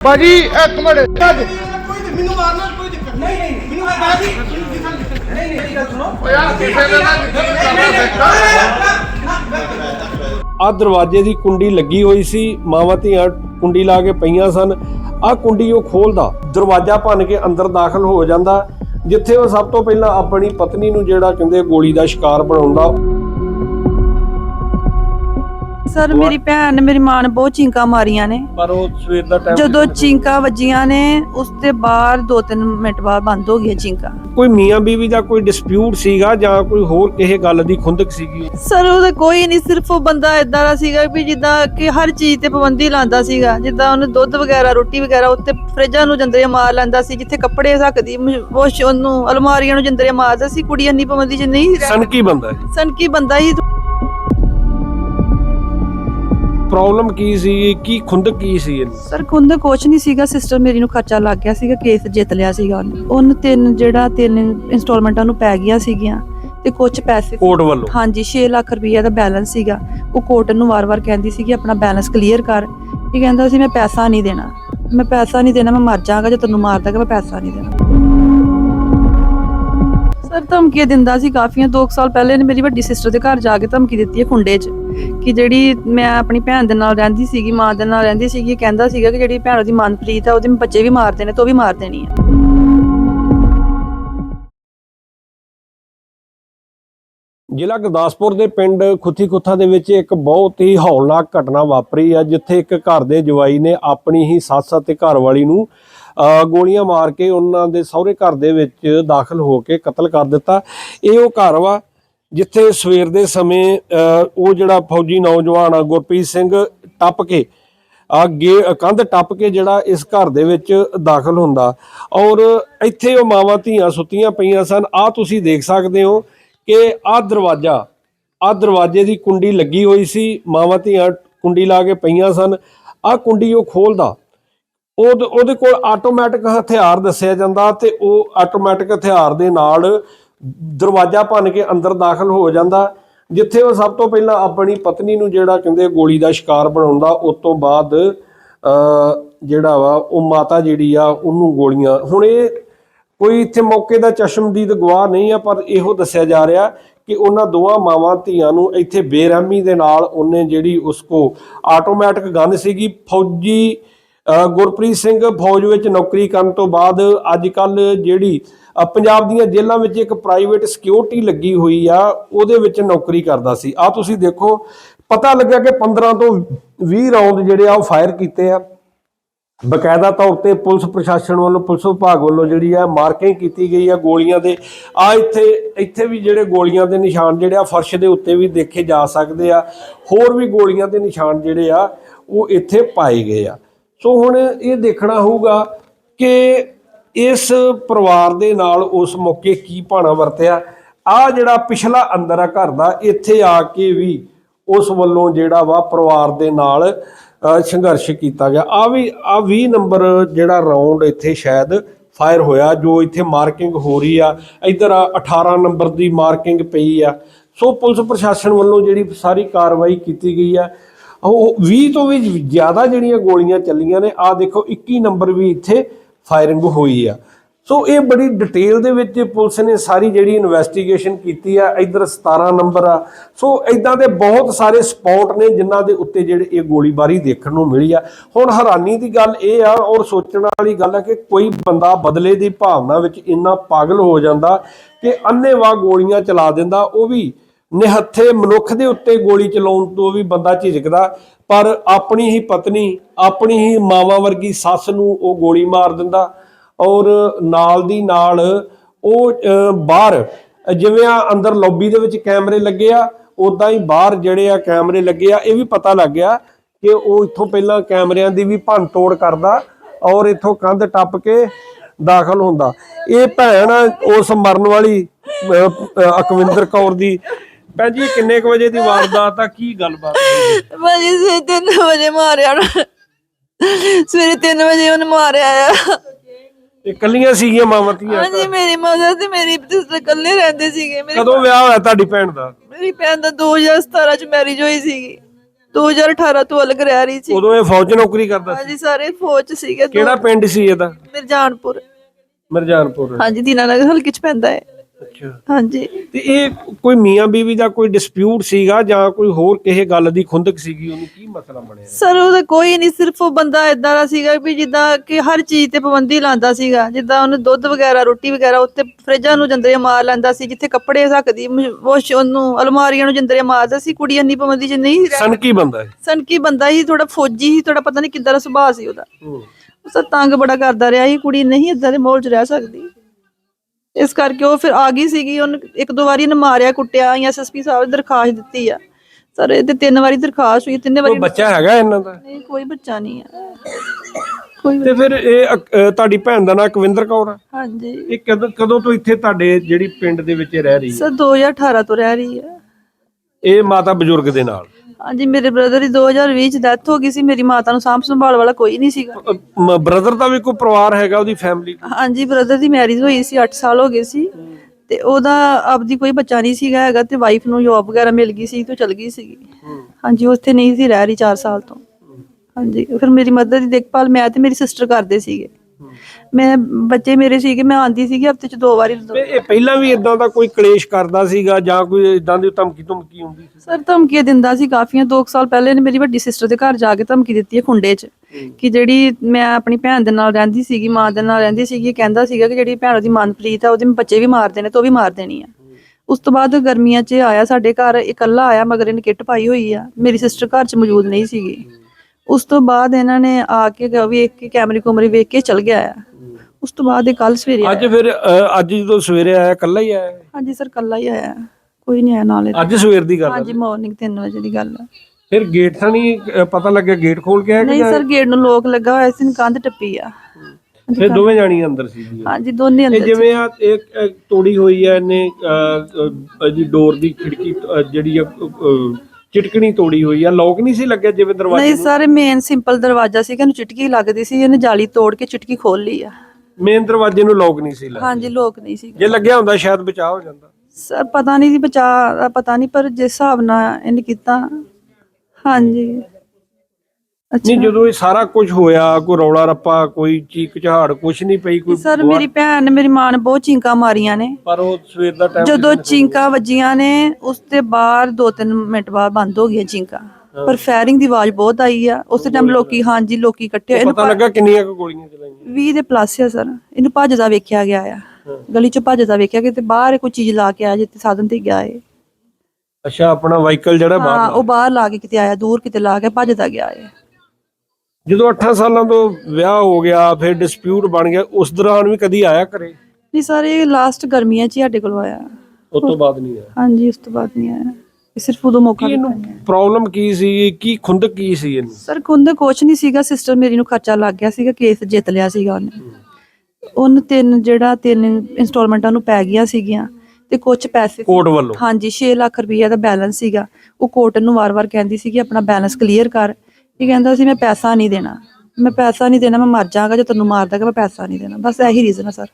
ਭਾਜੀ, ਇੱਕ ਮਿੰਟ। ਕੋਈ ਮੈਨੂੰ ਮਾਰਨਾ ਕੋਈ ਦਿੱਕਤ ਨਹੀਂ ਨਹੀਂ ਮੈਨੂੰ ਮਾਰਨਾ ਨਹੀਂ ਨਹੀਂ ਮੇਰੀ ਗੱਲ ਸੁਣੋ ਓ ਯਾਰ ਕਿਸੇ ਦੇ ਨਾਲ ਆ ਦਰਵਾਜ਼ੇ ਦੀ ਕੁੰਡੀ ਲੱਗੀ ਹੋਈ ਸੀ, ਮਾਵਾਂ ਧੀਆਂ ਕੁੰਡੀ ਲਾ ਕੇ ਪਈਆਂ ਸਨ। ਆ ਕੁੰਡੀ ਉਹ ਖੋਲਦਾ, ਦਰਵਾਜ਼ਾ ਭੰਨ ਕੇ ਅੰਦਰ ਦਾਖਲ ਹੋ ਜਾਂਦਾ, ਜਿੱਥੇ ਉਹ ਸਭ ਤੋਂ ਪਹਿਲਾਂ ਆਪਣੀ ਪਤਨੀ ਨੂੰ ਜਿਹੜਾ ਕਹਿੰਦੇ ਗੋਲੀ ਦਾ ਸ਼ਿਕਾਰ ਬਣਾਉਂਦਾ ਸਰ ਮੇਰੀ ਭੈਣ ਨੇ ਮੇਰੀ ਮਾਂ ਨੇ ਬਹੁਤ ਚੀਂਕਾਂ ਮਾਰੀਆਂ ਨੇ। ਪਰ ਉਹ ਸਵੇਰ ਦਾ ਟਾਈਮ ਜਦੋਂ ਚੀਂਕਾਂ ਵੱਜੀਆਂ ਨੇ ਉਸ ਦੇ ਬਾਅਦ 2-3 ਮਿੰਟ ਬਾਅਦ ਬੰਦ ਹੋ ਗਈਆਂ ਚੀਂਕਾਂ। ਕੋਈ ਮੀਆਂ ਬੀਵੀ ਦਾ ਕੋਈ ਡਿਸਪਿਊਟ ਸੀਗਾ ਜਾਂ ਕੋਈ ਹੋਰ ਕਿਸੇ ਗੱਲ ਦੀ ਖੁੰਦਕ ਸੀਗੀ? ਸਰ ਉਹਦਾ ਕੋਈ ਨਹੀਂ ਸਿਰਫ ਉਹ ਬੰਦਾ ਇਦਾਂ ਦਾ ਸੀਗਾ ਵੀ ਜਿੱਦਾਂ ਕਿ ਹਰ ਚੀਜ਼ ਤੇ ਪਾਬੰਦੀ ਲਾਉਂਦਾ ਸੀਗਾ। ਜਿੱਦਾਂ ਉਹਨੂੰ ਦੁੱਧ ਵਗੈਰਾ ਰੋਟੀ ਵਗੈਰਾ ਉੱਤੇ ਫਰਿੱਜਾਂ ਨੂੰ ਜੰਦਰੇ ਮਾਰ ਲੈਂਦਾ ਸੀ ਜਿੱਥੇ ਕੱਪੜੇ ਰੱਖਦੀ ਵਾਸ਼ ਉਹਨੂੰ ਅਲਮਾਰੀਆਂ ਨੂੰ ਜੰਦਰੇ ਮਾਰਦਾ ਸੀ ਕੁੜੀ ਇੰਨੀ ਪਾਬੰਦੀ ਚ ਨਹੀਂ ਸਨਕੀ ਬੰਦਾ ਸਨਕੀ ਬੰਦਾ ਹੀ ਪ੍ਰੋਬਲਮ ਕੀ ਸੀ? ਕੀ ਖੁੰਦਕ ਕੀ ਸੀ? ਸਰ ਖੁੰਦ ਕੁਛ ਨਹੀਂ ਸੀਗਾ। ਸਿਸਟਰ ਮੇਰੀ ਨੂੰ ਖਰਚਾ ਲੱਗ ਗਿਆ ਸੀਗਾ ਕੇਸ ਜਿੱਤ ਲਿਆ ਸੀਗਾ ਉਹਨੇ। ਉਹਨੂੰ ਤਿੰਨ ਜਿਹੜਾ ਤਿੰਨ ਇਨਸਟਾਲਮੈਂਟਾਂ ਨੂੰ ਪੈ ਗਈਆਂ ਸੀਗੀਆਂ ਤੇ ਕੁਝ ਪੈਸੇ ਕੋਰਟ ਵੱਲੋਂ? ਹਾਂਜੀ 6 ਲੱਖ ਰੁਪਈਆ ਦਾ ਬੈਲੈਂਸ ਸੀਗਾ। ਉਹ ਕੋਰਟ ਨੂੰ ਵਾਰ-ਵਾਰ ਕਹਿੰਦੀ ਸੀ ਕਿ ਆਪਣਾ ਬੈਲੈਂਸ ਕਲੀਅਰ ਕਰ। ਇਹ ਕਹਿੰਦਾ ਸੀ ਮੈਂ ਪੈਸਾ ਨਹੀਂ ਦੇਣਾ। ਮੈਂ ਪੈਸਾ ਨਹੀਂ ਦੇਣਾ ਮੈਂ ਮਰ ਜਾਵਾਂਗਾ ਜੇ ਤੈਨੂੰ ਮਾਰ ਦਾਂਗਾ ਮੈਂ ਪੈਸਾ ਨਹੀਂ ਦੇਣਾ। ਸਰ, ਧਮਕੀਆਂ ਦਿੰਦਾ ਸੀ ਕਾਫੀਆਂ। 2 ਸਾਲ ਪਹਿਲੇ ਨੇ ਮੇਰੀ ਵੱਡੀ ਸਿਸਟਰ ਦੇ ਘਰ ਜਾ ਕੇ ਧਮਕੀ ਦਿੱਤੀ ਹੈ ਖੁੰਡੇ 'ਚ ਕਿ ਜਿਹੜੀ ਮੈਂ ਆਪਣੀ ਭੈਣ ਦੇ ਨਾਲ ਰਹਿੰਦੀ ਸੀਗੀ, ਮਾਂ ਦੇ ਨਾਲ ਰਹਿੰਦੀ ਸੀਗੀ ਕਹਿੰਦਾ ਸੀਗਾ ਕਿ ਜਿਹੜੀ ਭੈਣ ਉਹਦੀ ਮਨਪ੍ਰੀਤ ਹੈ ਉਹਦੇ ਬੱਚੇ ਵੀ ਮਾਰਦੇ ਨੇ ਤੇ ਵੀ ਮਾਰ ਦੇਣੀ ਹੈ ਜ਼ਿਲ੍ਹਾ ਗੁਰਦਾਸਪੁਰ ਦੇ ਪਿੰਡ ਖੁੱਥੀ ਖੁੱਥਾ ਦੇ ਵਿੱਚ ਇੱਕ ਬਹੁਤ ਹੀ ਹੌਲਨਾਕ ਘਟਨਾ ਵਾਪਰੀ ਆ ਜਿੱਥੇ ਇੱਕ ਘਰ ਦੇ ਜਵਾਈ ਨੇ ਆਪਣੀ ਹੀ ਸੱਸ ਅਤੇ ਘਰਵਾਲੀ ਨੂੰ ਗੋਲੀਆਂ ਮਾਰ ਕੇ ਉਹਨਾਂ ਦੇ ਸਹੁਰੇ ਘਰ ਦੇ ਵਿੱਚ ਦਾਖਲ ਹੋ ਕੇ ਕਤਲ ਕਰ ਦਿੱਤਾ। ਇਹ ਉਹ ਘਰ ਵਾ ਜਿੱਥੇ ਸਵੇਰ ਦੇ ਸਮੇਂ ਅਹ, ਉਹ ਜਿਹੜਾ ਫੌਜੀ ਨੌਜਵਾਨ ਆ ਗੁਰਪ੍ਰੀਤ ਸਿੰਘ ਟੱਪ ਕੇ ਅੱਗੇ ਕੰਧ ਟੱਪ ਕੇ ਜਿਹੜਾ ਇਸ ਘਰ ਦੇ ਵਿੱਚ ਦਾਖਲ ਹੁੰਦਾ। ਔਰ ਇੱਥੇ ਉਹ ਮਾਵਾਂ ਧੀਆਂ ਸੁੱਤੀਆਂ ਪਈਆਂ ਸਨ। ਆ ਤੁਸੀਂ ਦੇਖ ਸਕਦੇ ਹੋ ਕਿ ਆ ਦਰਵਾਜ਼ਾ ਆ ਦਰਵਾਜ਼ੇ ਦੀ ਕੁੰਡੀ ਲੱਗੀ ਹੋਈ ਸੀ। ਮਾਵਾਂ ਧੀਆਂ ਕੁੰਡੀ ਲਾ ਕੇ ਪਈਆਂ ਸਨ। ਆ ਕੁੰਡੀ ਉਹ ਖੋਲਦਾ। ਉਹ ਉਹਦੇ ਕੋਲ ਆਟੋਮੈਟਿਕ ਹਥਿਆਰ ਦੱਸਿਆ ਜਾਂਦਾ ਤੇ ਉਹ ਆਟੋਮੈਟਿਕ ਹਥਿਆਰ ਦੇ ਨਾਲ ਦਰਵਾਜ਼ਾ ਭੰਨ ਕੇ ਅੰਦਰ ਦਾਖਲ ਹੋ ਜਾਂਦਾ, ਜਿੱਥੇ ਉਹ ਸਭ ਤੋਂ ਪਹਿਲਾਂ ਆਪਣੀ ਪਤਨੀ ਨੂੰ ਜਿਹੜਾ ਕਹਿੰਦੇ ਗੋਲੀ ਦਾ ਸ਼ਿਕਾਰ ਬਣਾਉਂਦਾ, ਉਸ ਤੋਂ ਬਾਅਦ ਜਿਹੜਾ ਵਾ, ਉਹ ਮਾਤਾ ਜਿਹੜੀ ਆ, ਉਹਨੂੰ ਗੋਲੀਆਂ, ਹੁਣ ਇਹ ਕੋਈ ਇੱਥੇ ਮੌਕੇ ਦਾ ਚਸ਼ਮਦੀਦ ਗਵਾਹ ਨਹੀਂ ਆ, ਪਰ ਇਹੋ ਦੱਸਿਆ ਜਾ ਰਿਹਾ ਕਿ ਉਹਨਾਂ ਦੋਵਾਂ ਮਾਵਾਂ ਧੀਆਂ ਨੂੰ ਇੱਥੇ ਬੇਰਹਿਮੀ ਦੇ ਨਾਲ ਉਹਨੇ ਜਿਹੜੀ ਉਸ ਕੋ ਆਟੋਮੈਟਿਕ ਗਨ ਸੀਗੀ, ਫੌਜੀ ਗੁਰਪ੍ਰੀਤ ਸਿੰਘ ਫੌਜ ਵਿੱਚ ਨੌਕਰੀ ਕਰਨ ਤੋਂ ਬਾਅਦ ਅੱਜ ਕੱਲ ਜਿਹੜੀ ਪੰਜਾਬ ਦੀਆਂ ਜੇਲ੍ਹਾਂ ਵਿੱਚ ਇੱਕ ਪ੍ਰਾਈਵੇਟ ਸਿਕਿਉਰਿਟੀ ਲੱਗੀ ਹੋਈ ਆ, ਉਹਦੇ ਵਿੱਚ ਨੌਕਰੀ ਕਰਦਾ ਸੀ। ਆ ਤੁਸੀਂ ਦੇਖੋ, ਪਤਾ ਲੱਗਿਆ ਕਿ 15 ਤੋਂ 20 ਰਾਉਂਡ ਜਿਹੜੇ ਆ ਉਹ ਫਾਇਰ ਕੀਤੇ ਆ। ਬਕਾਇਦਾ ਤੌਰ ਤੇ ਪੁਲਿਸ ਪ੍ਰਸ਼ਾਸਨ ਵੱਲੋਂ, ਪੁਲਿਸ ਵਿਭਾਗ ਵੱਲੋਂ ਜਿਹੜੀ ਆ ਮਾਰਕਿੰਗ ਕੀਤੀ ਗਈ ਆ ਗੋਲੀਆਂ ਦੇ। ਆ ਇੱਥੇ ਇੱਥੇ ਵੀ ਜਿਹੜੇ ਗੋਲੀਆਂ ਦੇ ਨਿਸ਼ਾਨ ਜਿਹੜੇ ਆ, ਫਰਸ਼ ਦੇ ਉੱਤੇ ਵੀ ਦੇਖੇ ਜਾ ਸਕਦੇ ਆ। ਹੋਰ ਵੀ ਗੋਲੀਆਂ ਦੇ ਨਿਸ਼ਾਨ ਜਿਹੜੇ ਆ, ਉਹ ਇੱਥੇ ਪਾਏ ਗਏ ਆ। ਸੋ ਹੁਣ ਇਹ ਦੇਖਣਾ ਹੋਊਗਾ ਕਿ ਇਸ ਪਰਿਵਾਰ ਦੇ ਨਾਲ ਉਸ ਮੌਕੇ ਕੀ ਭਾਣਾ ਵਰਤਿਆ। ਆ ਜਿਹੜਾ ਪਿਛਲਾ ਅੰਦਰ ਆ ਘਰ ਦਾ, ਇੱਥੇ ਆ ਕੇ ਵੀ ਉਸ ਵੱਲੋਂ ਜਿਹੜਾ ਵਾ ਪਰਿਵਾਰ ਦੇ ਨਾਲ ਸੰਘਰਸ਼ ਕੀਤਾ ਗਿਆ। ਆ ਵੀ ਆ 20 ਨੰਬਰ ਜਿਹੜਾ ਰਾਉਂਡ ਇੱਥੇ ਸ਼ਾਇਦ ਫਾਇਰ ਹੋਇਆ, ਜੋ ਇੱਥੇ ਮਾਰਕਿੰਗ ਹੋ ਰਹੀ ਆ। ਇਧਰ ਆ 18 ਨੰਬਰ ਦੀ ਮਾਰਕਿੰਗ ਪਈ ਆ। ਸੋ ਪੁਲਿਸ ਪ੍ਰਸ਼ਾਸਨ ਵੱਲੋਂ ਜਿਹੜੀ ਸਾਰੀ ਕਾਰਵਾਈ ਕੀਤੀ ਗਈ ਆ। ਉਹ 20 ਤੋਂ ਵੀ ਜ਼ਿਆਦਾ ਜਿਹੜੀਆਂ ਗੋਲੀਆਂ ਚੱਲੀਆਂ ਨੇ ਆ ਦੇਖੋ 21 ਨੰਬਰ ਵੀ ਇੱਥੇ ਫਾਇਰਿੰਗ ਹੋਈ ਆ। ਸੋ ਇਹ ਬੜੀ ਡਿਟੇਲ ਦੇ ਵਿੱਚ ਪੁਲਿਸ ਨੇ ਸਾਰੀ ਜਿਹੜੀ ਇਨਵੈਸਟੀਗੇਸ਼ਨ ਕੀਤੀ ਆ, ਇਧਰ 17 ਨੰਬਰ ਆ। ਸੋ ਇਦਾਂ ਦੇ ਬਹੁਤ ਸਾਰੇ ਸਪੌਟ ਨੇ ਜਿਨ੍ਹਾਂ ਦੇ ਉੱਤੇ ਜਿਹੜੇ ਇਹ ਗੋਲੀਬਾਰੀ ਦੇਖਣ ਨੂੰ ਮਿਲੀ ਆ। ਹੁਣ ਹੈਰਾਨੀ ਦੀ ਗੱਲ ਇਹ ਆ ਔਰ ਸੋਚਣ ਵਾਲੀ ਗੱਲ ਆ ਕਿ ਕੋਈ ਬੰਦਾ ਬਦਲੇ ਦੀ ਭਾਵਨਾ ਵਿੱਚ ਇੰਨਾ ਪਾਗਲ ਹੋ ਜਾਂਦਾ ਕਿ ਅੰਨ੍ਹੇਵਾਹ ਗੋਲੀਆਂ ਚਲਾ ਦਿੰਦਾ, ਉਹ ਵੀ ਨਿਹੱਥੇ ਮਨੁੱਖ ਦੇ ਉੱਤੇ ਗੋਲੀ ਚਲਾਉਣ ਤੋਂ ਵੀ ਬੰਦਾ ਝਿਜਕਦਾ ਪਰ ਆਪਣੀ ਹੀ ਪਤਨੀ ਆਪਣੀ ਹੀ ਮਾਵਾ ਵਰਗੀ ਸੱਸ ਨੂੰ ਉਹ ਗੋਲੀ ਮਾਰ ਦਿੰਦਾ ਔਰ ਨਾਲ ਦੀ ਨਾਲ ਉਹ ਬਾਹਰ ਜਿਵੇਂ ਆ ਅੰਦਰ ਲੌਬੀ ਦੇ ਵਿੱਚ ਕੈਮਰੇ ਲੱਗੇ ਆ ਉਦਾਂ ਹੀ ਬਾਹਰ ਜਿਹੜੇ ਆ ਕੈਮਰੇ ਲੱਗੇ ਆ ਇਹ ਵੀ ਪਤਾ ਲੱਗ ਗਿਆ ਕਿ ਉਹ ਇੱਥੋਂ ਪਹਿਲਾਂ ਕੈਮਰਿਆਂ ਦੀ ਵੀ ਭੰਨ ਤੋੜ ਕਰਦਾ ਔਰ ਇੱਥੋਂ ਕੰਧ ਟੱਪ ਕੇ ਦਾਖਲ ਹੁੰਦਾ। ਇਹ ਭੈਣ ਉਸ ਮਰਨ ਵਾਲੀ ਅਹ, ਅਕਵਿੰਦਰ ਕੌਰ ਦੀ ਭੈਣ ਜੀ ਇਹ ਕਿੰਨੇ ਕੁ ਵਜੇ ਦੀ ਵਾਰਦਾਤ ਆ? ਕੀ ਗੱਲਬਾਤ ਹੋਈ? ਭਾਜੀ ਸਵੇਰੇ 3 ਵਜੇ ਮਾਰਿਆ ਉਹਨੇ। ਸਵੇਰੇ 3 ਵਜੇ ਉਹਨੇ ਮਾਰਿਆ ਆ। ਇਹ ਕੱਲੀਆਂ ਸੀਗੀਆਂ ਮਾਵਾਂ ਧੀਆਂ? ਹਾਂਜੀ ਮੇਰੀ ਮਦਰ ਤੇ ਮੇਰੀ ਸਿਸਟਰ ਇਕੱਲੇ ਰਹਿੰਦੇ ਸੀਗੇ। ਮੇਰੀ ਕਦੋਂ ਵਿਆਹ ਹੋਇਆ ਤੁਹਾਡੀ ਭੈਣ ਦਾ? ਮੇਰੀ ਭੈਣ ਦਾ 2017 ਚ ਮੈਰਿਜ ਹੋਈ ਸੀਗੀ। 2018 ਤੋਂ ਅਲੱਗ ਰਹਿ ਰਹੀ ਸੀ। ਉਦੋਂ ਇਹ ਫੌਜ 'ਚ ਨੌਕਰੀ ਕਰਦਾ ਸੀ? ਹਾਂਜੀ ਸਾਰੇ ਫੌਜ 'ਚ ਸੀਗੇ। ਦੋ- ਕਿਹੜਾ ਪਿੰਡ ਸੀ ਇਹਦਾ? ਮਿਰਜਾਨਪੁਰ। ਮਿਰਜਾਨਪੁਰ। ਹਾਂਜੀ ਦੀਨਾਨਗਰ ਹਲਕੇ 'ਚ ਪੈਂਦਾ ਹੈ। ਅੱਛਾ। ਹਾਂਜੀ। ਤੇ ਇਹ ਕੋਈ ਮੀਆਂ ਬੀਵੀ ਦਾ ਕੋਈ ਡਿਸਪਿਊਟ ਸੀਗਾ ਜਾਂ ਕੋਈ ਹੋਰ ਕਿਸੇ ਗੱਲ ਦੀ ਖੁੰਦਕ ਸੀਗੀ? ਉਹਨੂੰ ਕੀ ਮਸਲਾ ਬਣਿਆ? ਸਰ ਉਹਦਾ ਕੋਈ ਨਹੀਂ ਸਿਰਫ ਉਹ ਬੰਦਾ ਇਦਾਂ ਦਾ ਸੀਗਾ ਵੀ ਜਿੱਦਾਂ ਕਿ ਹਰ ਚੀਜ਼ ਤੇ ਪਾਬੰਦੀ ਲਾਉਂਦਾ ਸੀਗਾ। ਜਿੱਦਾਂ ਉਹਨੂੰ ਦੁੱਧ ਵਗੈਰਾ ਰੋਟੀ ਵਗੈਰਾ ਉੱਤੇ ਫਰਿੱਜਾਂ ਨੂੰ ਜੰਦਰੇ ਮਾਰ ਲੈਂਦਾ ਸੀ ਜਿੱਥੇ ਕੱਪੜੇ ਰੱਖਦੀ ਵਾਸ਼ ਉਹਨੂੰ ਅਲਮਾਰੀਆਂ ਨੂੰ ਜੰਦਰੇ ਮਾਰਦਾ ਸੀ ਕੁੜੀ ਇੰਨੀ ਪਾਬੰਦੀ ਚ ਨਹੀਂ ਰਹਿ- ਸਨ ਕੀ ਬੰਦਾ ਹੈ ਸਨਕੀ ਬੰਦਾ ਹੀ ਥੋੜਾ ਫੌਜੀ ਹੀ ਥੋੜਾ ਪਤਾ ਨਹੀਂ ਕਿੱਦਾਂ ਦਾ ਸੁਭਾਅ ਸੀ ਉਹਦਾ। ਉਹ ਸਰ ਤੰਗ ਬੜਾ ਕਰਦਾ ਰਿਹਾ ਇਹ ਕੁੜੀ ਨਹੀਂ ਇਦਾਂ ਦੇ ਮਾਹੌਲ 'ਚ ਰਹਿ ਸਕਦੀ। ਇਸ ਕਰਕੇ ਉਹ ਫਿਰ ਆ ਗਈ ਸੀਗੀ ਉਹਨੂੰ ਇੱਕ ਦੋ ਵਾਰੀ ਇਹਨੇ ਮਾਰਿਆ ਕੁੱਟਿਆ ਐਸਐਸਪੀ ਸਾਹਿਬ ਨੇ ਦਰਖਾਸਤ ਦਿੱਤੀ ਆ। ਸਰ ਇਹਦੇ ਤਿੰਨ ਵਾਰੀ ਦਰਖਾਸਤ ਹੋਈ ਤਿੰਨੇ ਕੋਈ ਵਾਰੀ ਬੱਚਾ ਹੈਗਾ ਇਹਨਾਂ ਦਾ? ਨਹੀਂ ਕੋਈ ਬੱਚਾ ਨਹੀਂ ਕੋਈ ਤੇ ਫਿਰ ਇਹ ਅਕ- ਅ, ਤੁਹਾਡੀ ਭੈਣ ਦਾ ਨਾਂ ਕੁਵਿੰਦਰ ਕੌਰ ਆ? ਹਾਂਜੀ। ਇਹ ਕਦੋਂ ਕਦੋਂ ਤੋਂ ਇੱਥੇ ਤੁਹਾਡੇ ਜਿਹੜੀ ਪਿੰਡ ਦੇ ਵਿੱਚ ਰਹਿ ਰਹੀ ਹੈ? ਸਰ 2018 ਤੋਂ ਰਹਿ ਰਹੀ ਹੈ। ਇਹ ਮਾਤਾ ਬਜ਼ੁਰਗ ਦੇ ਨਾਲ? ਹਾਂਜੀ ਮੇਰੇ ਬ੍ਰਦਰ ਦੀ 2020 ਚ ਡੈਥ ਹੋ ਗਈ ਸੀ ਮੇਰੀ ਮਾਤਾ ਨੂੰ ਸਾਂਭ ਸੰਭਾਲ ਵਾਲਾ ਕੋਈ ਨਹੀਂ ਸੀਗਾ। ਬ੍ਰਦਰ ਦਾ ਵੀ ਕੋਈ ਪਰਿਵਾਰ ਹੈਗਾ ਉਹਦੀ ਫੈਮਿਲੀ ਹਾਂਜੀ ਬ੍ਰਦਰ ਦੀ ਮੈਰਿਜ ਹੋਈ ਸੀ 8 ਸਾਲ ਹੋ ਗਏ ਸੀ। ਤੇ ਉਹਦਾ ਆਪਦੀ ਕੋਈ ਬੱਚਾ ਨਹੀਂ ਸੀਗਾ ਹੈਗਾ ਤੇ ਵਾਈਫ ਨੂੰ ਜੌਬ ਵਗੈਰਾ ਮਿਲ ਗਈ ਸੀ ਤੇ ਚਲ ਗਈ ਸੀਗੀ। ਹਾਂਜੀ ਉੱਥੇ ਨਹੀਂ ਸੀ ਰਹਿ ਰਹੀ 4 ਸਾਲ ਤੋਂ। ਹਾਂਜੀ ਫਿਰ ਮੇਰੀ ਮਦਰ ਦੀ ਦੇਖਭਾਲ ਮੈਂ ਤੇ ਮੇਰੀ ਸਿਸਟਰ ਕਰਦੇ ਸੀਗੇ। ਮੈਂ ਬੱਚੇ ਮੇਰੇ ਸੀਗੇ ਮੈਂ ਆਂਦੀ ਸੀਗੀ ਹਫ਼ਤੇ ਚ ਦੋ ਵਾਰੀ। ਤੇ ਇਹ ਪਹਿਲਾਂ ਵੀ ਇਦਾਂ ਦਾ ਕੋਈ ਕਲੇਸ਼ ਕਰਦਾ ਸੀਗਾ ਜਾਂ ਕੋਈ ਇਦਾਂ ਦੀ ਧਮਕੀ ਧਮਕੀ ਹੁੰਦੀ ਸੀ? ਸਰ ਧਮਕੀਆਂ ਦਿੰਦਾ ਸੀ ਕਾਫੀਆਂ 2 ਸਾਲ ਪਹਿਲੇ ਨੇ ਮੇਰੀ ਵੱਡੀ ਸਿਸਟਰ ਦੇ ਘਰ ਜਾ ਕੇ ਧਮਕੀ ਦਿੱਤੀ ਹੈ ਖੁੰਡੇ 'ਚ ਕਿ ਜਿਹੜੀ ਮੈਂ ਆਪਣੀ ਭੈਣ ਦੇ ਨਾਲ ਰਹਿੰਦੀ ਸੀਗੀ ਮਾਂ ਦੇ ਨਾਲ ਰਹਿੰਦੀ ਸੀਗੀ ਕਹਿੰਦਾ ਸੀਗਾ ਕਿ ਜਿਹੜੀ ਭੈਣ ਉਹਦੀ ਮਨਪ੍ਰੀਤ ਆ ਉਹਦੇ ਬੱਚੇ ਵੀ ਮਾਰ ਦੇਣੇ ਤੇ ਵੀ ਮਾਰ ਦੇਣੀ ਆ। ਉਸ ਤੋਂ ਬਾਅਦ ਗਰਮੀਆਂ 'ਚ ਆਇਆ ਸਾਡੇ ਘਰ ਇਕੱਲਾ ਆਇਆ ਮਗਰ ਇਹਨੇ ਕਿੱਟ ਪਾਈ ਹੋਈ ਆ ਮੇਰੀ ਸਿਸਟਰ ਘਰ 'ਚ ਮੌਜੂਦ ਨਹੀਂ ਸੀਗੀ। ਉਸ ਤੋਂ ਬਾਅਦ ਇਹਨਾਂ ਨੇ ਆ ਕੇ ਗ- ਵੇਖ ਕੇ ਕੈਮਰੇ ਕੁਮਰੇ ਵੇਖ ਕੇ ਚਲ ਗਿਆ ਆ। ਉਸ ਤੋਂ ਬਾਅਦ ਇਹ ਕੱਲ ਸਵੇਰੇ ਅੱਜ ਆਇਆ। ਫਿਰ ਅ, ਅੱਜ ਜਦੋਂ ਸਵੇਰੇ ਆਇਆ ਇਕੱਲਾ ਹੀ ਆਇਆ? ਹਾਂਜੀ ਸਰ ਕੱਲਾ ਹੀ ਆਇਆ। ਕੋਈ ਨਹੀਂ ਆਇਆ ਨਾਲ। ਅੱਜ ਸਵੇਰ ਦੀ ਗੱਲ ਹੈ ਹਾਂਜੀ ਮਾਰਨਿੰਗ 3 ਵਜੇ ਦੀ ਗੱਲ ਆ। ਫਿਰ ਗੇਟ ਤਾਂ ਨਹੀਂ ਅ, ਪਤਾ ਲੱਗਿਆ ਗੇਟ ਖੋਲ ਕੇ ਆਇਆ ਕਿ ਨਹੀਂ ਸਰ ਗੇਟ ਨੂੰ ਲੋਕ ਲੱਗਾ ਹੋਇਆ ਸੀ ਕੰਧ ਟੱਪੀ ਆ। ਫਿਰ ਦੋਵੇਂ ਜਾਣੀਆਂ ਅੰਦਰ ਸੀ ਹਾਂਜੀ ਦੋਨੇ ਇਹ ਅੰਦਰ ਸੀ। ਜਿਵੇਂ ਆ ਇੱਕ ਤੋੜੀ ਹੋਈ ਹੈ ਇਹਨੇ ਅ, ਅ, ਇਹਦੀ ਡੋਰ ਦੀ ਖਿੜਕੀ ਅ, ਜਿਹੜੀ ਆ ਅ, ਚਿਟਕਣੀ ਤੋੜੀ ਹੋਈ ਆ ਲੋਕ ਨਹੀਂ ਸੀ ਲੱਗਿਆ ਜਿਵੇਂ ਦਰਵਾਜ਼ੇ ਨਹੀਂ ਸਰ ਮੇਨ ਸਿੰਪਲ ਦਰਵਾਜ਼ਾ ਸੀ ਕਿ ਇਹਨੂੰ ਚਿਟਕੀ ਲੱਗਦੀ ਸੀ ਇਹਨੇ ਜਾਲੀ ਤੋੜ ਕੇ ਚਿਟਕੀ ਖੋਲ ਲਈ ਆ। ਮੇਨ ਦਰਵਾਜ਼ੇ ਨੂੰ ਲੋਕ ਨਹੀਂ ਸੀ ਲੱਗਿਆ ਹਾਂਜੀ ਲੋਕ ਨਹੀਂ ਸੀ ਜੇ ਲੱਗਿਆ ਹੁੰਦਾ ਸ਼ਾਇਦ ਬਚਾਅ ਹੋ ਜਾਂਦਾ। ਸਰ ਪਤਾ ਨਹੀਂ ਸੀ ਬਚਾ ਪਤਾ ਨਹੀਂ ਪਰ ਜਿਸ ਹਿਸਾਬ ਨਾਲ ਇਹਨੇ ਕੀਤਾ ਹਾਂਜੀ। ਨਹੀਂ ਜਦੋਂ ਇਹ ਸਾਰਾ ਕੁਝ ਹੋਇਆ ਕੋਈ ਰੌਲਾ ਰੱਪਾ ਕੋਈ ਚੀਕ ਝਾੜ ਕੁਝ ਨਹੀਂ ਪਈ ਕੋਈ ਸਰ ਮੇਰੀ ਭੈਣ ਮੇਰੀ ਮਾਂ ਨੇ ਬਹੁਤ ਚੀਂਕਾਂ ਮਾਰੀਆਂ ਨੇ। ਪਰ ਉਹ ਸਵੇਰ ਦਾ ਟਾਈਮ ਜਦੋਂ ਚੀਂਕਾਂ ਵੱਜੀਆਂ ਨੇ ਉਸ ਤੇ ਬਾਅਦ 2-3 ਮਿੰਟ ਬਾਅਦ ਬੰਦ ਹੋ ਗਈਆਂ ਚੀਂਕਾਂ। ਪਰ ਫਾਇਰਿੰਗ ਦੀ ਆਵਾਜ਼ ਬਹੁਤ ਆਈ ਆ। ਉਸ ਟਾਈਮ ਲੋਕੀ ਹਾਂਜੀ ਲੋਕੀ ਇਕੱਠੇ। ਇਹਨੂੰ ਪਤਾ ਲੱਗਾ ਕਿੰਨੀਆਂ ਕੁ ਗੋਲੀਆਂ ਚਲਾਈਆਂ। 20 ਦੇ ਪਲੱਸ ਆ ਸਰ ਇਹਨੂੰ ਭੱਜਦਾ ਵੇਖਿਆ ਗਿਆ ਆ। ਗਲੀ ਚ ਭੱਜਦਾ ਵੇਖਿਆ ਕਿ ਤੇ ਬਾਹਰ ਕੋਈ ਚੀਜ਼ ਲਾ ਕੇ ਆਇਆ ਜਿੱਥੇ ਸਾਧਨ ਤੇ ਗਿਆ ਏ। ਅੱਛਾ ਆਪਣਾ ਵਾਹੀਕਲ ਜਿਹੜਾ ਬਾਹਰ ਹਾਂ ਉਹ ਬਾਹਰ ਲਾ ਕੇ ਕਿਤੇ ਆਇਆ ਦੂਰ ਕਿਤੇ ਲਾ ਕੇ ਭੱਜਦਾ ਗਿਆ ਏ। ਜਦੋਂ 8 ਸਾਲਾਂ ਤੋਂ ਵਿਆਹ ਹੋ ਗਿਆ ਫਿਰ ਡਿਸਪਿਊਟ ਬਣ ਗਿਆ ਉਸ ਦੌਰਾਨ ਵੀ ਕਦੀ ਆਇਆ ਘਰੇ? ਨਹੀਂ ਸਰ ਇਹ ਲਾਸਟ ਗਰਮੀਆਂ ਚ ਹੀ ਸਾਡੇ ਕੋਲ ਆਇਆ। ਉਸ ਤੋਂ ਬਾਅਦ ਨਹੀਂ ਆਇਆ? ਹਾਂਜੀ ਉਸ ਤੋਂ ਬਾਅਦ ਨਹੀਂ ਆਇਆ। ਇਹ ਸਿਰਫ ਉਦੋਂ ਮੌਕਾ ਕੀ ਇਹਨੂੰ ਪ੍ਰੋਬਲਮ ਕੀ ਸੀ? ਕੀ ਖੁੰਦਕ ਕੀ ਸੀ ਇਹਨੂੰ? ਸਰ ਕੁੰਦ ਕੁਛ ਨਹੀਂ ਸੀਗਾ ਸਿਸਟਰ ਮੇਰੀ ਨੂੰ ਖਰਚਾ ਲੱਗ ਗਿਆ ਸੀਗਾ ਕੇਸ ਜਿੱਤ ਲਿਆ ਸੀਗਾ ਉਹਨੇ। ਉਹਨੂੰ ਤਿੰਨ ਜਿਹੜਾ ਤਿੰਨ ਇਨਸਟਾਲਮੈਂਟਾਂ ਨੂੰ ਪੈ ਗਈਆਂ ਸੀਗੀਆਂ ਤੇ ਕੁਝ ਪੈਸੇ ਕੋਰਟ ਵੱਲੋਂ? ਹਾਂਜੀ 6 ਲੱਖ ਰੁਪਈਆ ਦਾ ਬੈਲੈਂਸ ਸੀਗਾ। ਉਹ ਕੋਰਟ ਨੂੰ ਵਾਰ-ਵਾਰ ਕਹਿੰਦੀ ਸੀ ਕਿ ਆਪਣਾ ਬੈਲੈਂਸ ਕਲੀਅਰ ਕਰ। ਇਹ ਕਹਿੰਦਾ ਸੀ ਮੈਂ ਪੈਸਾ ਨਹੀਂ ਦੇਣਾ। ਮੈਂ ਪੈਸਾ ਨਹੀਂ ਦੇਣਾ ਮੈਂ ਮਰ ਜਾਵਾਂਗਾ ਜੇ ਤੈਨੂੰ ਮਾਰ ਦਾਂਗਾ ਮੈਂ ਪੈਸਾ ਨਹੀਂ ਦੇਣਾ। ਬਸ ਇਹੀ ਰੀਜ਼ਨ ਆ ਸਰ।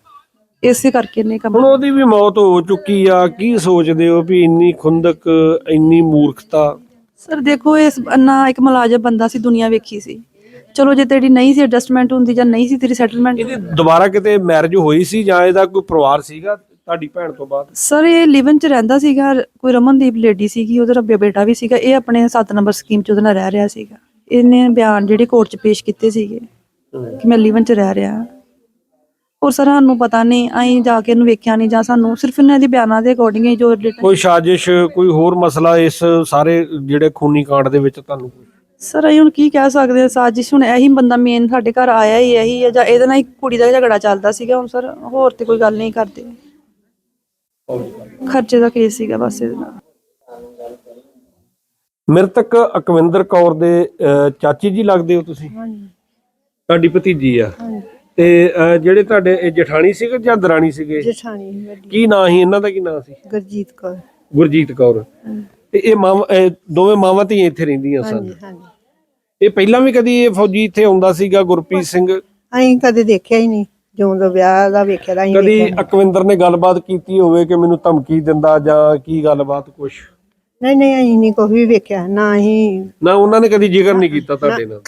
ਇਸੇ ਕਰਕੇ ਨੇ ਕੰਮ ਹੁਣ ਉਹਦੀ ਵੀ ਮੌਤ ਹੋ ਚੁੱਕੀ ਆ। ਕੀ ਸੋਚਦੇ ਹੋ ਵੀ ਇੰਨੀ ਖੁੰਦਕ ਇੰਨੀ ਮੂਰਖਤਾ? ਸਰ ਦੇਖੋ ਇਸ ਅੰਨਾ ਇੱਕ ਮੁਲਾਜ਼ਮ ਬੰਦਾ ਸੀ ਦੁਨੀਆ ਵੇਖੀ ਸੀ। ਚਲੋ ਜੇ ਤੇਰੀ ਨਹੀਂ ਸੀ ਐਡਜਸਟਮੈਂਟ ਹੁੰਦੀ ਜਾਂ ਨਹੀਂ ਸੀ ਤੇਰੀ ਸੈਟਲਮੈਂਟ ਇਹਦੀ ਦੁਬਾਰਾ ਕਿਤੇ ਮੈਰਿਜ ਹੋਈ ਸੀ ਜਾਂ ਇਹਦਾ ਕੋਈ ਪਰਿਵਾਰ ਸੀਗਾ ਤੁਹਾਡੀ ਭੈਣ ਤੋਂ ਬਾਅਦ? ਸਰ ਇਹ ਲਿਵਨ ਚ ਰਹਿੰਦਾ ਸੀਗਾ ਕੋਈ ਰਮਨਦੀਪ ਲੇਡੀ ਸੀਗੀ ਉਹਦਾ ਬੇਟਾ ਵੀ ਸੀਗਾ। ਇਹ ਆਪਣੇ 7 ਨੰਬਰ ਸਕੀਮ ਚ ਉਹਦੇ ਨਾਲ ਰਹਿ ਰਿਹਾ ਸੀਗਾ। ਇਹਨੇ ਬਿਆਨ ਜਿਹੜੇ ਕੋਰਟ ਚ ਪੇਸ਼ ਕੀਤੇ ਸੀਗੇ ਕਿ ਮੈਂ ਲਿਵਨ ਚ ਰਹਿ ਰਿਹਾ। ਹੋਰ ਸਰ ਸਾਨੂੰ ਪਤਾ ਨਹੀਂ ਅਸੀਂ ਜਾ ਕੇ ਇਹਨੂੰ ਵੇਖਿਆ ਨਹੀਂ ਜਾਂ ਸਾਨੂੰ ਸਿਰਫ ਇਹਨਾਂ ਦੇ ਬਿਆਨਾਂ ਦੇ ਅਕੋਰਡਿੰਗ ਹੀ ਜੋ ਕੋਈ ਸਾਜ਼ਿਸ਼ ਕੋਈ ਹੋਰ ਮਸਲਾ ਇਸ ਸਾਰੇ ਜਿਹੜੇ ਖੂਨੀ ਕਾਂਡ ਦੇ ਵਿੱਚ ਤੁਹਾਨੂੰ ਸਰ ਅਸੀਂ ਹੁਣ ਕੀ ਕਹਿ ਸਕਦੇ ਹਾਂ? ਸਾਜ਼ਿਸ਼ ਹੁਣ ਇਹੀ ਬੰਦਾ ਮੇਨ ਸਾਡੇ ਘਰ ਆਇਆ ਹੀ ਇਹੀ ਹੈ ਜਾਂ ਇਹਦੇ ਨਾਲ ਹੀ ਕੁੜੀ ਦਾ ਝਗੜਾ ਚੱਲਦਾ ਸੀਗਾ ਹੁਣ ਸਰ ਹੋਰ ਤੇ ਕੋਈ ਗੱਲ ਨਹੀਂ ਕਰਦੇ। ਖਰਚੇ ਦਾ ਕੇਸ ਸੀਗਾ ਬਸ ਇਹਦੇ ਨਾਲ। ਮ੍ਰਿਤਕ ਅਕਵਿੰਦਰ ਕੌਰ ਦੇ ਅਹ, ਚਾਚੀ ਜੀ ਲੱਗਦੇ ਹੋ ਤੁਸੀਂ? ਤੁਹਾਡੀ ਭਤੀਜੀ ਆ। ਤੇ ਅਹ, ਜਿਹੜੇ ਤੁਹਾਡੇ ਇਹ ਜਠਾਣੀ ਸੀਗੇ ਜਾਂ ਦਰਾਣੀ ਸੀਗੇ? ਜਠਾਣੀ ਵੱਡੀ। ਕੀ ਨਾਂ ਸੀ? ਇਹਨਾਂ ਦਾ ਕੀ ਨਾਂ ਸੀ? ਗੁਰਜੀਤ ਕੌਰ। ਗੁਰਜੀਤ ਕੌਰ। ਤੇ ਇਹ ਮਾਵਾਂ ਇਹ ਦੋਵੇਂ ਮਾਵਾਂ ਧੀਆਂ ਇੱਥੇ ਰਹਿੰਦੀਆਂ ਸਨ। ਹਾਂਜੀ ਹਾਂਜੀ। ਇਹ ਪਹਿਲਾਂ ਵੀ ਕਦੀ ਇਹ ਫੌਜੀ ਇੱਥੇ ਆਉਂਦਾ ਸੀਗਾ ਗੁਰਪ੍ਰੀਤ ਸਿੰਘ? ਅਸੀਂ ਕਦੇ ਦੇਖਿਆ ਹੀ ਨਹੀਂ। ਜਿਉਂ ਦਾ ਵਿਆਹ ਦਾ ਵੇਖਿਆ ਤਾਂ ਅਸੀਂ ਕਦੀ ਵੇਖਿਆ ਅਕਵਿੰਦਰ ਨੇ ਗੱਲਬਾਤ ਕੀਤੀ ਹੋਵੇ ਕਿ ਮੈਨੂੰ ਧਮਕੀ ਦਿੰਦਾ ਜਾਂ ਕੀ ਗੱਲਬਾਤ ਕੁਛ? ਨਹੀਂ ਨਹੀਂ ਅਸੀਂ ਨਹੀਂ ਕੋਈ ਵੀ ਵੇਖਿਆ ਨਾ ਅਸੀਂ ਨਾ ਉਹਨਾਂ ਨੇ ਕਦੀ ਜ਼ਿਕਰ ਨਹੀਂ ਕੀਤਾ ਤੁਹਾਡੇ ਨਾਲ?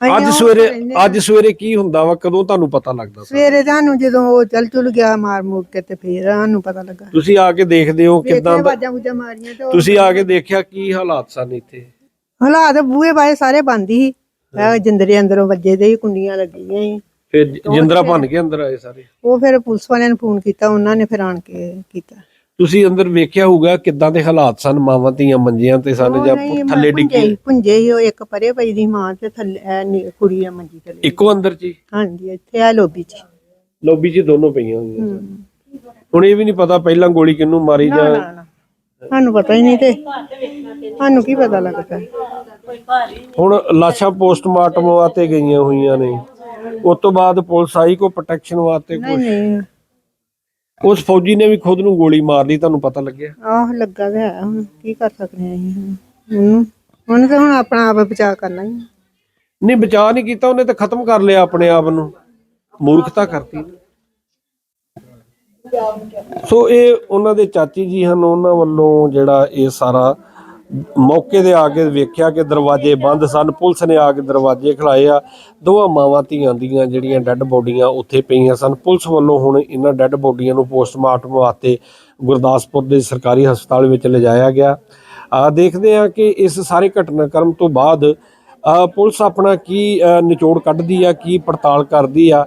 ਅਸੀਂ ਅੱਜ ਉਹ ਸਵੇਰੇ ਰਹਿੰਦੇ ਅੱਜ ਸਵੇਰੇ ਕੀ ਹੁੰਦਾ ਵਾ? ਕਦੋਂ ਤੁਹਾਨੂੰ ਪਤਾ ਲੱਗਦਾ ਸੀ? ਸਵੇਰੇ ਸਾਨੂੰ ਜਦੋਂ ਉਹ ਚੱਲ ਚੁਲ ਗਿਆ ਮਾਰ ਮੂਰ ਕੇ ਤੇ ਫੇਰ ਸਾਨੂੰ ਪਤਾ ਲੱਗਾ। ਤੁਸੀਂ ਆ ਕੇ ਦੇਖਦੇ ਹੋ ਕਿਦਾਂ ਦਾ ਆਵਾਜ਼ਾਂ ਬੁੱਝਾਂ ਮਾਰੀਆਂ ਤੇ ਉਹ- ਤੁਸੀਂ ਆ ਕੇ ਦੇਖਿਆ ਕੀ ਹਾਲਾਤ ਸਨ ਇੱਥੇ? ਹਾਲਾਤ ਬੂਹੇ ਬਾਏ ਸਾਰੇ ਬੰਦ ਹੀ। ਇਹ ਜਿੰਦਰੇ ਅੰਦਰੋਂ ਵੱਜੇ ਦੇ ਹੀ ਕੁੰਡੀਆਂ ਲੱਗੀਆਂ ਸੀ ਫਿਰ ਜਿੰਦਰਾ ਭੰਨ ਕੇ ਅੰਦਰ ਆਏ ਸਾਰੇ? ਉਹ ਫਿਰ ਪੁਲਿਸ ਵਾਲਿਆਂ ਨੂੰ ਫੋਨ ਕੀਤਾ ਉਹਨਾਂ ਨੇ ਫਿਰ ਆਣ ਕੇ ਕੀਤਾ। ਤੁਸੀਂ ਅੰਦਰ ਵੇਖਿਆ ਹੋਊਗਾ ਕਿਦਾਂ ਦੇ ਹਾਲਾਤ ਸਨ ਮਾਵਾਂ ਧੀਆਂ ਮੰਜੀਆਂ ਤੇ ਸਨ ਜਾਂ ਥੱਲੇ ਡਿੱਗੇ? ਪੁੰਜੇ ਹੀ ਉਹ ਇੱਕ ਪਰੇ ਪਈ ਦੀ ਮਾਂ ਤੇ ਥੱਲੇ ਇਹ ਨੀ- ਕੁੜੀ ਆ ਮੰਜੀ ਥੱਲੇ ਇੱਕੋ ਅੰਦਰ ਹੀ ਹਾਂਜੀ ਇੱਥੇ ਆ ਲੋਬੀ ਚ। ਲੌਬੀ 'ਚ ਦੋਨੋਂ ਪਈਆਂ ਹੋਈਆਂ ਸਨ। ਹੁਣ ਇਹ ਵੀ ਨਹੀਂ ਪਤਾ ਪਹਿਲਾਂ ਗੋਲੀ ਕਿਹਨੂੰ ਮਾਰੀ ਜਾਂ ਨਾ, ਨਾ। ਸਾਨੂੰ ਪਤਾ ਹੀ ਨਹੀਂ ਤੇ ਸਾਨੂੰ ਕੀ ਪਤਾ ਲੱਗਦਾ। ਹੁਣ ਲਾਸ਼ਾਂ ਪੋਸਟਮਾਰਟਮ ਵਾਸਤੇ ਗਈਆਂ ਹੋਈਆਂ ਨੇ। ਉਸ ਤੋਂ ਬਾਅਦ ਪੁਲਿਸ ਆਈ ਕੋ ਪ੍ਰੋਟੈਕਸ਼ਨ ਵਾਸਤੇ ਨਹੀਂ ਨਹੀਂ। ਉਸ ਫੌਜੀ ਨੇ ਵੀ ਖੁਦ ਨੂੰ ਗੋਲੀ ਮਾਰ ਲਈ ਤੁਹਾਨੂੰ ਪਤਾ ਲੱਗਿਆ ਆਹ ਲੱਗਾ ਤੇ ਹੈ ਹੁਣ ਕੀ ਕਰ ਸਕਦੇ ਆ ਅਸੀਂ ਹੁਣ ਉਹਨੂੰ ਹੁਣ ਤਾਂ ਹੁਣ ਆਪਣਾ ਆਪ ਬਚਾਅ ਕਰਨਾ ਹੀ ਆ। ਨਹੀਂ ਬਚਾ ਨਹੀਂ ਕੀਤਾ ਉਹਨੇ ਤਾਂ ਖਤਮ ਕਰ ਲਿਆ ਆਪਣੇ ਆਪ ਨੂੰ ਮੂਰਖਤਾ ਕਰਤੀ। ਸੋ ਇਹ ਉਹਨਾਂ ਦੇ ਚਾਚੀ ਜੀ ਹਨ ਉਹਨਾਂ ਵੱਲੋਂ ਜਿਹੜਾ ਇਹ ਸਾਰਾ ਮੌਕੇ ਤੇ ਆ ਕੇ ਵੇਖਿਆ ਕਿ ਦਰਵਾਜ਼ੇ ਬੰਦ ਸਨ। ਪੁਲਿਸ ਨੇ ਆ ਕੇ ਦਰਵਾਜ਼ੇ ਖਲਾਏ ਆ। ਦੋਵਾਂ ਮਾਵਾਂ ਧੀਆਂ ਦੀਆਂ ਜਿਹੜੀਆਂ ਡੈੱਡ ਬੋਡੀਆਂ ਉੱਥੇ ਪਈਆਂ ਸਨ। ਪੁਲਿਸ ਵੱਲੋਂ ਹੁਣ ਇਹਨਾਂ ਡੈੱਡ ਬੋਡੀਆਂ ਨੂੰ ਪੋਸਟਮਾਰਟਮ ਵਾਸਤੇ ਗੁਰਦਾਸਪੁਰ ਦੇ ਸਰਕਾਰੀ ਹਸਪਤਾਲ ਵਿੱਚ ਲਿਜਾਇਆ ਗਿਆ। ਆ, ਦੇਖਦੇ ਆ ਕਿ ਇਸ ਸਾਰੇ ਘਟਨਾਕ੍ਰਮ ਤੋਂ ਬਾਅਦ ਪੁਲਿਸ ਆਪਣਾ ਕੀ ਨਿਚੋੜ ਕੱਢਦੀ ਆ, ਕੀ ਪੜਤਾਲ ਕਰਦੀ ਆ।